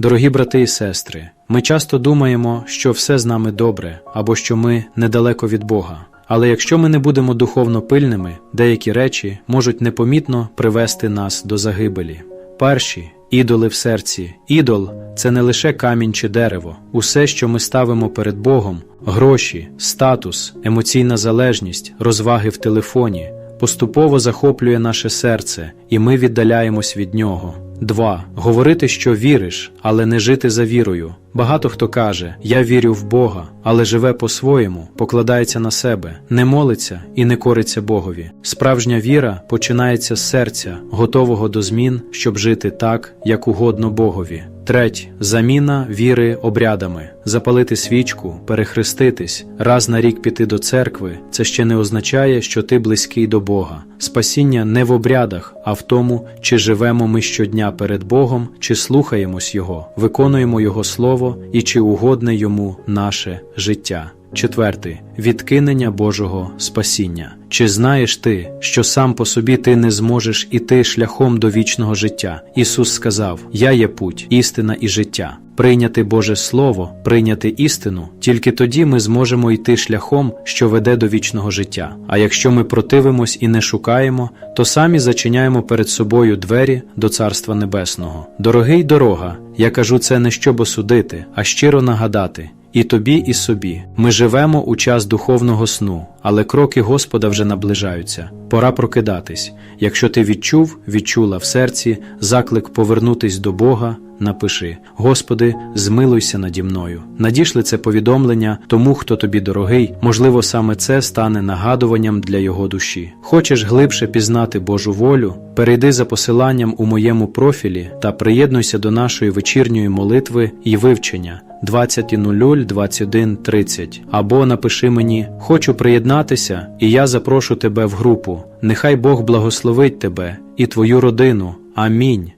Дорогі брати і сестри, ми часто думаємо, що все з нами добре або що ми недалеко від Бога. Але якщо ми не будемо духовно пильними, деякі речі можуть непомітно привести нас до загибелі. Перші ідоли в серці. Ідол це не лише камінь чи дерево. Усе, що ми ставимо перед Богом, гроші, статус, емоційна залежність, розваги в телефоні, поступово захоплює наше серце, і ми віддаляємось від нього. 2. Говорити, що віриш, але не жити за вірою. Багато хто каже: Я вірю в Бога, але живе по-своєму, покладається на себе, не молиться і не кориться Богові. Справжня віра починається з серця, готового до змін, щоб жити так, як угодно Богові. Треть заміна віри обрядами, запалити свічку, перехреститись, раз на рік піти до церкви. Це ще не означає, що ти близький до Бога. Спасіння не в обрядах, а в тому, чи живемо ми щодня перед Богом, чи слухаємось Його, виконуємо Його Слово і чи угодне йому наше життя. Четвертий відкинення Божого спасіння. Чи знаєш ти, що сам по собі ти не зможеш іти шляхом до вічного життя? Ісус сказав: Я є путь, істина і життя. Прийняти Боже Слово, прийняти істину, тільки тоді ми зможемо йти шляхом, що веде до вічного життя. А якщо ми противимось і не шукаємо, то самі зачиняємо перед собою двері до Царства Небесного. Дорогий дорога, я кажу це не щоб осудити, а щиро нагадати. І тобі, і собі. Ми живемо у час духовного сну, але кроки Господа вже наближаються. Пора прокидатись. Якщо ти відчув, відчула в серці заклик повернутись до Бога, напиши: Господи, змилуйся наді мною. Надішли це повідомлення тому, хто тобі дорогий, можливо, саме це стане нагадуванням для його душі. Хочеш глибше пізнати Божу волю? Перейди за посиланням у моєму профілі та приєднуйся до нашої вечірньої молитви і вивчення. 20.00-21.30 або напиши мені Хочу приєднатися, і я запрошу тебе в групу. Нехай Бог благословить тебе і твою родину. Амінь.